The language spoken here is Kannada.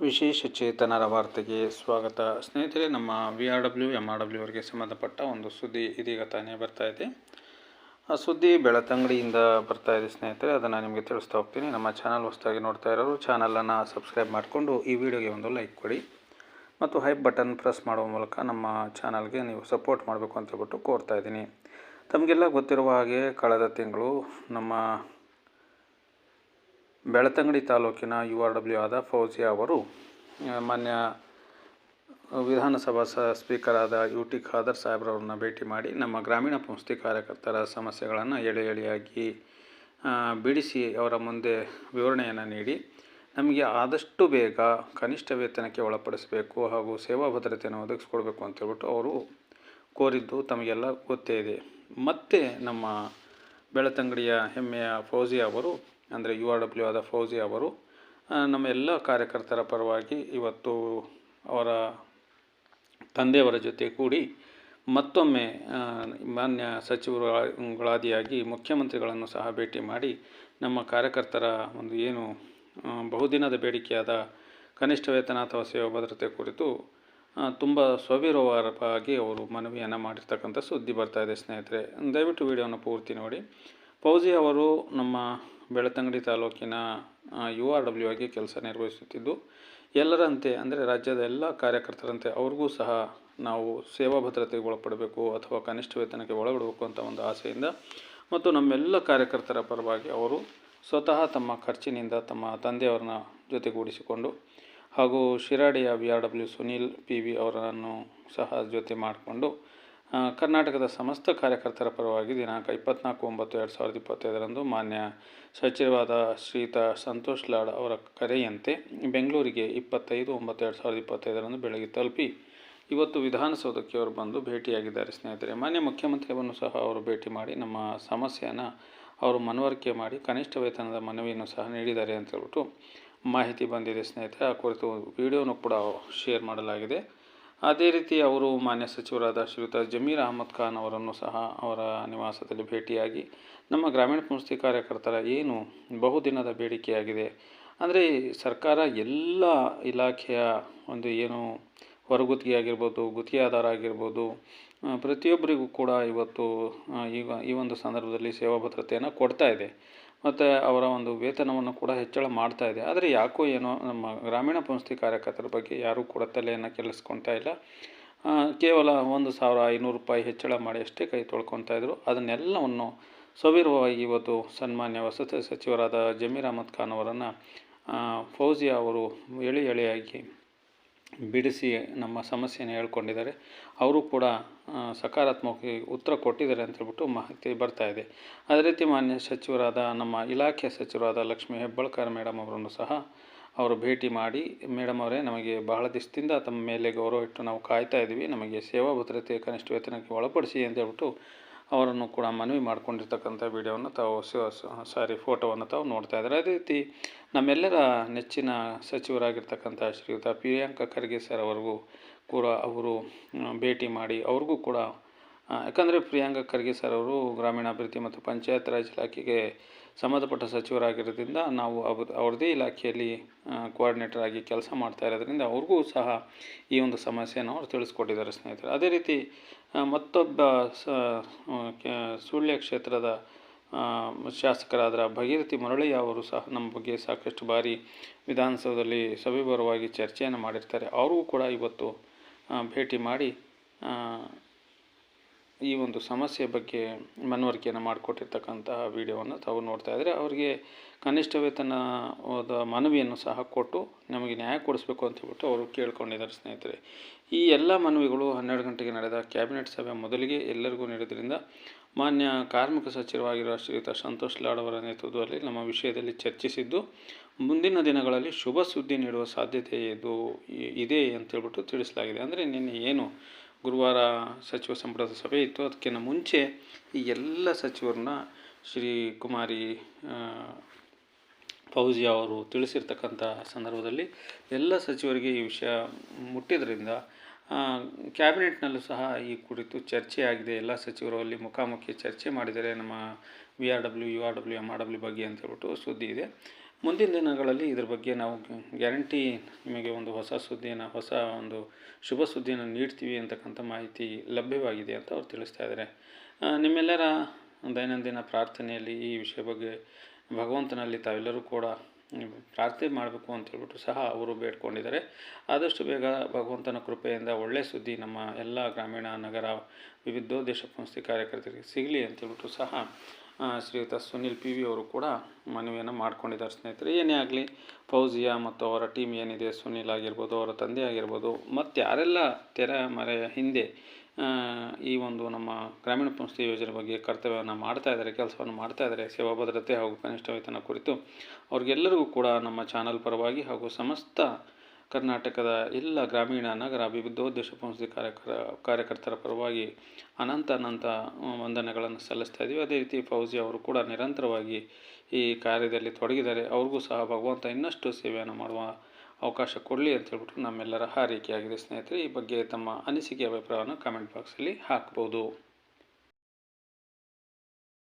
ವಿಶೇಷ ಚೇತನರ ವಾರ್ತೆಗೆ ಸ್ವಾಗತ. ಸ್ನೇಹಿತರೆ, ನಮ್ಮ V R W, M R W ಅವರಿಗೆ ಸಂಬಂಧಪಟ್ಟ ಒಂದು ಸುದ್ದಿ ಇದೀಗ ತಾನೇ ಬರ್ತಾ ಇದೆ. ಆ ಸುದ್ದಿ ಬೆಳತಂಗಡಿಯಿಂದ ಬರ್ತಾ ಇದೆ ಸ್ನೇಹಿತರೆ, ಅದನ್ನು ನಿಮಗೆ ತಿಳಿಸ್ತಾ ಹೋಗ್ತೀನಿ. ನಮ್ಮ ಚಾನಲ್ ಹೊಸದಾಗಿ ನೋಡ್ತಾ ಇರೋರು, ಚಾನಲನ್ನು ಸಬ್ಸ್ಕ್ರೈಬ್ ಮಾಡಿಕೊಂಡು ಈ ವಿಡಿಯೋಗೆ ಒಂದು ಲೈಕ್ ಕೊಡಿ. ಮತ್ತು ಹೈಪ್ ಬಟನ್ ಪ್ರೆಸ್ ಮಾಡುವ ಮೂಲಕ ನಮ್ಮ ಚಾನಲ್ಗೆ ನೀವು ಸಪೋರ್ಟ್ ಮಾಡಬೇಕು ಅಂತ ಹೇಳ್ಬಿಟ್ಟು ಕೋರ್ತಾ ಇದ್ದೀನಿ. ತಮಗೆಲ್ಲ ಗೊತ್ತಿರುವ ಹಾಗೆ ಕಳೆದ ತಿಂಗಳು ನಮ್ಮ ಬೆಳತಂಗಡಿ ತಾಲೂಕಿನ ಯು ಆರ್ ಡಬ್ಲ್ಯೂ ಆದ ಫೌಜಿಯಾ ಅವರು ಮಾನ್ಯ ವಿಧಾನಸಭಾ ಸ ಸ್ಪೀಕರ್ ಆದ ಯು ಟಿ ಖಾದರ್ ಸಾಹೇಬ್ರವ್ರನ್ನ ಭೇಟಿ ಮಾಡಿ ನಮ್ಮ ಗ್ರಾಮೀಣ ಸಂಸ್ಥೆ ಕಾರ್ಯಕರ್ತರ ಸಮಸ್ಯೆಗಳನ್ನು ಎಳೆ ಎಳೆಯಾಗಿ ಬಿಡಿಸಿ ಅವರ ಮುಂದೆ ವಿವರಣೆಯನ್ನು ನೀಡಿ ನಮಗೆ ಆದಷ್ಟು ಬೇಗ ಕನಿಷ್ಠ ವೇತನಕ್ಕೆ ಒಳಪಡಿಸಬೇಕು ಹಾಗೂ ಸೇವಾ ಭದ್ರತೆಯನ್ನು ಒದಗಿಸ್ಕೊಡ್ಬೇಕು ಅಂತ ಹೇಳ್ಬಿಟ್ಟು ಅವರು ಕೋರಿದ್ದು ತಮಗೆಲ್ಲ ಗೊತ್ತೇ ಇದೆ. ಮತ್ತೆ ನಮ್ಮ ಬೆಳತಂಗಡಿಯ ಹೆಮ್ಮೆಯ ಫೌಜಿ ಅವರು, ಅಂದರೆ ಯು ಆರ್ ಡಬ್ಲ್ಯೂ ಆದ ಫೌಜಿ ಅವರು ನಮ್ಮ ಎಲ್ಲ ಕಾರ್ಯಕರ್ತರ ಪರವಾಗಿ ಇವತ್ತು ಅವರ ತಂದೆಯವರ ಜೊತೆ ಕೂಡಿ ಮತ್ತೊಮ್ಮೆ ಮಾನ್ಯ ಸಚಿವರುಗಳಾದಿಯಾಗಿ ಮುಖ್ಯಮಂತ್ರಿಗಳನ್ನು ಸಹ ಭೇಟಿ ಮಾಡಿ ನಮ್ಮ ಕಾರ್ಯಕರ್ತರ ಒಂದು ಏನು ಬಹುದಿನದ ಬೇಡಿಕೆಯಾದ ಕನಿಷ್ಠ ವೇತನ ಅಥವಾ ಸೇವಾ ಭದ್ರತೆ ಕುರಿತು ತುಂಬ ಸವಿರವಾಗಿ ಅವರು ಮನವಿಯನ್ನು ಮಾಡಿರ್ತಕ್ಕಂಥ ಸುದ್ದಿ ಬರ್ತಾ ಇದೆ ಸ್ನೇಹಿತರೆ. ದಯವಿಟ್ಟು ವಿಡಿಯೋನ ಪೂರ್ತಿ ನೋಡಿ. ಫೌಜಿ ಅವರು ನಮ್ಮ ಬೆಳತಂಗಡಿ ತಾಲೂಕಿನ ಯು ಆರ್ ಡಬ್ಲ್ಯೂ ಆಗಿ ಕೆಲಸ ನಿರ್ವಹಿಸುತ್ತಿದ್ದು, ಎಲ್ಲರಂತೆ ಅಂದರೆ ರಾಜ್ಯದ ಎಲ್ಲ ಕಾರ್ಯಕರ್ತರಂತೆ ಅವ್ರಿಗೂ ಸಹ ನಾವು ಸೇವಾ ಭದ್ರತೆಗೆ ಒಳಪಡಬೇಕು ಅಥವಾ ಕನಿಷ್ಠ ವೇತನಕ್ಕೆ ಒಳಗಡಬೇಕು ಅಂತ ಒಂದು ಆಸೆಯಿಂದ, ಮತ್ತು ನಮ್ಮೆಲ್ಲ ಕಾರ್ಯಕರ್ತರ ಪರವಾಗಿ ಅವರು ಸ್ವತಃ ತಮ್ಮ ಖರ್ಚಿನಿಂದ ತಮ್ಮ ತಂದೆಯವರನ್ನ ಜೊತೆಗೂಡಿಸಿಕೊಂಡು ಹಾಗೂ ಶಿರಾಡಿಯ B R W Sunil P V ಅವರನ್ನು ಸಹ ಜೊತೆ ಮಾಡಿಕೊಂಡು ಕರ್ನಾಟಕದ ಸಮಸ್ತ ಕಾರ್ಯಕರ್ತರ ಪರವಾಗಿ ದಿನಾಂಕ ಇಪ್ಪತ್ನಾಲ್ಕು ಒಂಬತ್ತು ಎರಡು ಸಾವಿರದ ಇಪ್ಪತ್ತೈದರಂದು ಮಾನ್ಯ ಸಚಿವರಾದ ಶ್ರೀಯುತ ಸಂತೋಷ್ ಲಾಡ್ ಅವರ ಕರೆಯಂತೆ ಬೆಂಗಳೂರಿಗೆ ಇಪ್ಪತ್ತೈದು ಒಂಬತ್ತು ಎರಡು ಸಾವಿರದ ಇಪ್ಪತ್ತೈದರಂದು ಬೆಳಗ್ಗೆ ತಲುಪಿ ಇವತ್ತು ವಿಧಾನಸೌಧಕ್ಕೆ ಅವರು ಬಂದು ಭೇಟಿಯಾಗಿದ್ದಾರೆ. ಸ್ನೇಹಿತರೆ, ಮಾನ್ಯ ಮುಖ್ಯಮಂತ್ರಿಯವರನ್ನು ಸಹ ಅವರು ಭೇಟಿ ಮಾಡಿ ನಮ್ಮ ಸಮಸ್ಯೆಯನ್ನು ಅವರು ಮನವರಿಕೆ ಮಾಡಿ ಕನಿಷ್ಠ ವೇತನದ ಮನವಿಯನ್ನು ಸಹ ನೀಡಿದ್ದಾರೆ ಅಂತ ಹೇಳ್ಬಿಟ್ಟು ಮಾಹಿತಿ ಬಂದಿದೆ ಸ್ನೇಹಿತರೆ. ಆ ಕುರಿತು ವಿಡಿಯೋನು ಕೂಡ ಶೇರ್ ಮಾಡಲಾಗಿದೆ. ಅದೇ ರೀತಿ ಅವರು ಮಾನ್ಯ ಸಚಿವರಾದ ಶ್ರೀಯುತ ಜಮೀರ್ ಅಹಮದ್ ಖಾನ್ ಅವರನ್ನು ಸಹ ಅವರ ನಿವಾಸದಲ್ಲಿ ಭೇಟಿಯಾಗಿ ನಮ್ಮ ಗ್ರಾಮೀಣ ಸಂಸ್ಥೆ ಕಾರ್ಯಕರ್ತರ ಏನು ಬಹುದಿನದ ಬೇಡಿಕೆಯಾಗಿದೆ. ಅಂದರೆ ಸರ್ಕಾರ ಎಲ್ಲ ಇಲಾಖೆಯ ಒಂದು ಏನು ಹೊರಗುತ್ತಿಗೆ ಆಗಿರ್ಬೋದು ಗುತ್ತಿಗೆ ಆಧಾರ ಆಗಿರ್ಬೋದು ಪ್ರತಿಯೊಬ್ಬರಿಗೂ ಕೂಡ ಇವತ್ತು ಈಗ ಈ ಒಂದು ಸಂದರ್ಭದಲ್ಲಿ ಸೇವಾ ಭದ್ರತೆಯನ್ನು ಕೊಡ್ತಾ ಇದೆ. ಮತ್ತು ಅವರ ಒಂದು ವೇತನವನ್ನು ಕೂಡ ಹೆಚ್ಚಳ ಮಾಡ್ತಾ ಇದೆ. ಆದರೆ ಯಾಕೋ ಏನೋ ನಮ್ಮ ಗ್ರಾಮೀಣ ಪಂಚಾಯತಿ ಕಾರ್ಯಕರ್ತರ ಬಗ್ಗೆ ಯಾರೂ ಕೂಡ ತಲೆಯನ್ನು ಕೆಲಸ್ಕೊತಾ ಇಲ್ಲ. ಕೇವಲ ಒಂದು ಸಾವಿರ ಐನೂರು ರೂಪಾಯಿ ಹೆಚ್ಚಳ ಮಾಡಿ ಅಷ್ಟೇ ಕೈ ತೊಳ್ಕೊತಾ ಇದ್ರು. ಅದನ್ನೆಲ್ಲವನ್ನು ಸವಿರವಾಗಿ ಇವತ್ತು ಸನ್ಮಾನ್ಯ ವಸತಿ ಸಚಿವರಾದ ಜಮೀರ್ ಅಹಮದ್ ಖಾನ್ ಅವರನ್ನು ಫೌಜಿಯಾ ಅವರು ಎಳೆ ಎಳೆಯಾಗಿ ಬಿಡಿಸಿ ನಮ್ಮ ಸಮಸ್ಯೆಯನ್ನು ಹೇಳ್ಕೊಂಡಿದ್ದಾರೆ. ಅವರು ಕೂಡ ಸಕಾರಾತ್ಮಕವಾಗಿ ಸಕಾರಾತ್ಮಕ ಉತ್ತರ ಕೊಟ್ಟಿದ್ದಾರೆ ಅಂತ ಹೇಳ್ಬಿಟ್ಟು ಮಾಹಿತಿ ಬರ್ತಾ ಇದೆ. ಅದೇ ರೀತಿ ಮಾನ್ಯ ಸಚಿವರಾದ ನಮ್ಮ ಇಲಾಖೆ ಸಚಿವರಾದ ಲಕ್ಷ್ಮೀ ಹೆಬ್ಬಾಳ್ಕರ್ ಮೇಡಮ್ ಅವರನ್ನು ಸಹ ಅವರು ಭೇಟಿ ಮಾಡಿ ಮೇಡಮ್ ಅವರೇ ನಮಗೆ ಬಹಳ ದಿವಸದಿಂದ ತಮ್ಮ ಮೇಲೆ ಗೌರವ ಇಟ್ಟು ನಾವು ಕಾಯ್ತಾ ಇದ್ದೀವಿ. ನಮಗೆ ಸೇವಾ ಭದ್ರತೆ ಕನಿಷ್ಠ ವೇತನಕ್ಕೆ ಒಳಪಡಿಸಿ ಅಂತ ಹೇಳ್ಬಿಟ್ಟು ಅವರನ್ನು ಕೂಡ ಮನವಿ ಮಾಡ್ಕೊಂಡಿರ್ತಕ್ಕಂಥ ವಿಡಿಯೋವನ್ನು ತಾವು ಸಾರಿ ಫೋಟೋವನ್ನು ತಾವು ನೋಡ್ತಾ ಇದ್ದಾರೆ. ಅದೇ ರೀತಿ ನಮ್ಮೆಲ್ಲರ ನೆಚ್ಚಿನ ಸಚಿವರಾಗಿರ್ತಕ್ಕಂಥ ಶ್ರೀಯುತ ಪ್ರಿಯಾಂಕ ಖರ್ಗೆ ಸರ್ ಅವರಿಗೂ ಕೂಡ ಅವರು ಭೇಟಿ ಮಾಡಿ ಅವ್ರಿಗೂ ಕೂಡ ಯಾಕಂದರೆ ಪ್ರಿಯಾಂಕ ಖರ್ಗೆ ಸರ್ ಅವರು ಗ್ರಾಮೀಣಾಭಿವೃದ್ಧಿ ಮತ್ತು ಪಂಚಾಯತ್ ರಾಜ್ ಇಲಾಖೆಗೆ ಸಂಬಂಧಪಟ್ಟ ಸಚಿವರಾಗಿರೋದ್ರಿಂದ ನಾವು ಅವ್ರ ಅವ್ರದ್ದೇ ಇಲಾಖೆಯಲ್ಲಿ ಕೋಆರ್ಡಿನೇಟರ್ ಆಗಿ ಕೆಲಸ ಮಾಡ್ತಾ ಇರೋದ್ರಿಂದ ಅವ್ರಿಗೂ ಸಹ ಈ ಒಂದು ಸಮಸ್ಯೆಯನ್ನು ಅವರು ತಿಳಿಸ್ಕೊಟ್ಟಿದ್ದಾರೆ ಸ್ನೇಹಿತರೆ. ಅದೇ ರೀತಿ ಮತ್ತೊಬ್ಬ ಸ ಸುಳ್ಯ ಕ್ಷೇತ್ರದ ಶಾಸಕರಾದ ಭಗೀರಥಿ ಮುರಳಯ್ಯ ಅವರು ಸಹ ನಮ್ಮ ಬಗ್ಗೆ ಸಾಕಷ್ಟು ಬಾರಿ ವಿಧಾನಸೌಧದಲ್ಲಿ ಸವಿವರವಾಗಿ ಚರ್ಚೆಯನ್ನು ಮಾಡಿರ್ತಾರೆ. ಅವ್ರಿಗೂ ಕೂಡ ಇವತ್ತು ಭೇಟಿ ಮಾಡಿ ಈ ಒಂದು ಸಮಸ್ಯೆ ಬಗ್ಗೆ ಮನವರಿಕೆಯನ್ನು ಮಾಡಿಕೊಟ್ಟಿರ್ತಕ್ಕಂತಹ ವಿಡಿಯೋವನ್ನು ತಾವು ನೋಡ್ತಾ ಇದ್ದರೆ ಅವರಿಗೆ ಕನಿಷ್ಠ ವೇತನದ ಮನವಿಯನ್ನು ಸಹ ಕೊಟ್ಟು ನಮಗೆ ನ್ಯಾಯ ಕೊಡಿಸ್ಬೇಕು ಅಂತ ಹೇಳ್ಬಿಟ್ಟು ಅವರು ಕೇಳ್ಕೊಂಡಿದ್ದಾರೆ ಸ್ನೇಹಿತರೆ. ಈ ಎಲ್ಲ ಮನವಿಗಳು ಹನ್ನೆರಡು ಗಂಟೆಗೆ ನಡೆದ ಕ್ಯಾಬಿನೆಟ್ ಸಭೆ ಮೊದಲಿಗೆ ಎಲ್ಲರಿಗೂ ನೀಡೋದ್ರಿಂದ ಮಾನ್ಯ ಕಾರ್ಮಿಕ ಸಚಿವರಾಗಿರುವ ಶ್ರೀಯುತ ಸಂತೋಷ್ ಲಾಡ್ ಅವರ ನೇತೃತ್ವದಲ್ಲಿ ನಮ್ಮ ವಿಷಯದಲ್ಲಿ ಚರ್ಚಿಸಿದ್ದು, ಮುಂದಿನ ದಿನಗಳಲ್ಲಿ ಶುಭ ಸುದ್ದಿ ನೀಡುವ ಸಾಧ್ಯತೆ ಇದು ಇದೆ ಅಂತ ಹೇಳ್ಬಿಟ್ಟು ತಿಳಿಸಲಾಗಿದೆ. ಅಂದರೆ ನಿನ್ನೆ ಏನು ಗುರುವಾರ ಸಚಿವ ಸಂಪುಟದ ಸಭೆ ಇತ್ತು. ಅದಕ್ಕಿಂತ ಮುಂಚೆ ಈ ಎಲ್ಲ ಸಚಿವರನ್ನ ಶ್ರೀ ಕುಮಾರಿ ಫೌಜಿ ಅವರು ತಿಳಿಸಿರ್ತಕ್ಕಂಥ ಸಂದರ್ಭದಲ್ಲಿ ಎಲ್ಲ ಸಚಿವರಿಗೆ ಈ ವಿಷಯ ಮುಟ್ಟಿದ್ರಿಂದ ಕ್ಯಾಬಿನೆಟ್ನಲ್ಲೂ ಸಹ ಈ ಕುರಿತು ಚರ್ಚೆ ಆಗಿದೆ. ಎಲ್ಲ ಸಚಿವರು ಅಲ್ಲಿ ಮುಖಾಮುಖಿ ಚರ್ಚೆ ಮಾಡಿದರೆ ನಮ್ಮ V R W, U R W, M R W ಬಗ್ಗೆ ಅಂತ ಹೇಳ್ಬಿಟ್ಟು ಸುದ್ದಿ ಇದೆ. ಮುಂದಿನ ದಿನಗಳಲ್ಲಿ ಇದ್ರ ಬಗ್ಗೆ ನಾವು ಗ್ಯಾರಂಟಿ ನಿಮಗೆ ಒಂದು ಹೊಸ ಸುದ್ದಿಯನ್ನು, ಹೊಸ ಒಂದು ಶುಭ ಸುದ್ದಿಯನ್ನು ನೀಡ್ತೀವಿ ಅಂತಕ್ಕಂಥ ಮಾಹಿತಿ ಲಭ್ಯವಾಗಿದೆ ಅಂತ ಅವ್ರು ತಿಳಿಸ್ತಾ ಇದ್ದಾರೆ ನಿಮ್ಮೆಲ್ಲರ ದೈನಂದಿನ ಪ್ರಾರ್ಥನೆಯಲ್ಲಿ ಈ ವಿಷಯ ಬಗ್ಗೆ ಭಗವಂತನಲ್ಲಿ ತಾವೆಲ್ಲರೂ ಕೂಡ ಪ್ರಾರ್ಥನೆ ಮಾಡಬೇಕು ಅಂತ ಹೇಳ್ಬಿಟ್ಟು ಸಹ ಅವರು ಬೇಡ್ಕೊಂಡಿದ್ದಾರೆ. ಆದಷ್ಟು ಬೇಗ ಭಗವಂತನ ಕೃಪೆಯಿಂದ ಒಳ್ಳೆಯ ಸುದ್ದಿ ನಮ್ಮ ಎಲ್ಲ ಗ್ರಾಮೀಣ ನಗರ ವಿವಿಧೋದ್ದೇಶ ಸಂಸ್ಥೆ ಕಾರ್ಯಕರ್ತರಿಗೆ ಸಿಗಲಿ ಅಂತ ಹೇಳ್ಬಿಟ್ಟು ಸಹ ಶ್ರೀಯುತ ಸುನಿಲ್ ಪಿ ವಿ ಅವರು ಕೂಡ ಮನವಿಯನ್ನು ಮಾಡ್ಕೊಂಡಿದ್ದಾರೆ. ಸ್ನೇಹಿತರೆ, ಏನೇ ಆಗಲಿ, ಫೌಜಿಯಾ ಮತ್ತು ಅವರ ಟೀಮ್ ಏನಿದೆ, ಸುನಿಲ್ ಆಗಿರ್ಬೋದು, ಅವರ ತಂದೆ ಆಗಿರ್ಬೋದು, ಮತ್ತು ಯಾರೆಲ್ಲ ತೆರೆ ಮರೆಯ ಹಿಂದೆ ಈ ಒಂದು ನಮ್ಮ ಗ್ರಾಮೀಣ ಸಂಸ್ಥೆ ಯೋಜನೆ ಬಗ್ಗೆ ಕರ್ತವ್ಯವನ್ನು ಮಾಡ್ತಾ ಇದ್ದಾರೆ, ಕೆಲಸವನ್ನು ಮಾಡ್ತಾ ಇದ್ದಾರೆ, ಸೇವಾ ಭದ್ರತೆ ಹಾಗೂ ಕನಿಷ್ಠ ವೇತನ ಕುರಿತು ಅವ್ರಿಗೆಲ್ಲರಿಗೂ ಕೂಡ ನಮ್ಮ ಚಾನಲ್ ಪರವಾಗಿ ಹಾಗೂ ಸಮಸ್ತ ಕರ್ನಾಟಕದ ಎಲ್ಲ ಗ್ರಾಮೀಣ ನಗರ ಅಭಿವೃದ್ಧೋದ್ದೇಶ ಸಂಸ್ಥೆ ಕಾರ್ಯಕರ ಕಾರ್ಯಕರ್ತರ ಪರವಾಗಿ ಅನಂತ ಅನಂತ ವಂದನೆಗಳನ್ನು ಸಲ್ಲಿಸ್ತಾ ಇದ್ದೀವಿ. ಅದೇ ರೀತಿ ಫೌಜಿ ಅವರು ಕೂಡ ನಿರಂತರವಾಗಿ ಈ ಕಾರ್ಯದಲ್ಲಿ ತೊಡಗಿದ್ದಾರೆ. ಅವ್ರಿಗೂ ಸಹ ಭಗವಂತ ಇನ್ನಷ್ಟು ಸೇವೆಯನ್ನು ಮಾಡುವ ಅವಕಾಶ ಕೊಡಲಿ ಅಂತ ಹೇಳ್ಬಿಟ್ಟು ನಮ್ಮೆಲ್ಲರ ಹಾರೈಕೆಯಾಗಿದೆ. ಸ್ನೇಹಿತರೆ, ಈ ಬಗ್ಗೆ ತಮ್ಮ ಅನಿಸಿಕೆ, ಅಭಿಪ್ರಾಯವನ್ನು ಕಾಮೆಂಟ್ ಬಾಕ್ಸಲ್ಲಿ ಹಾಕ್ಬೋದು.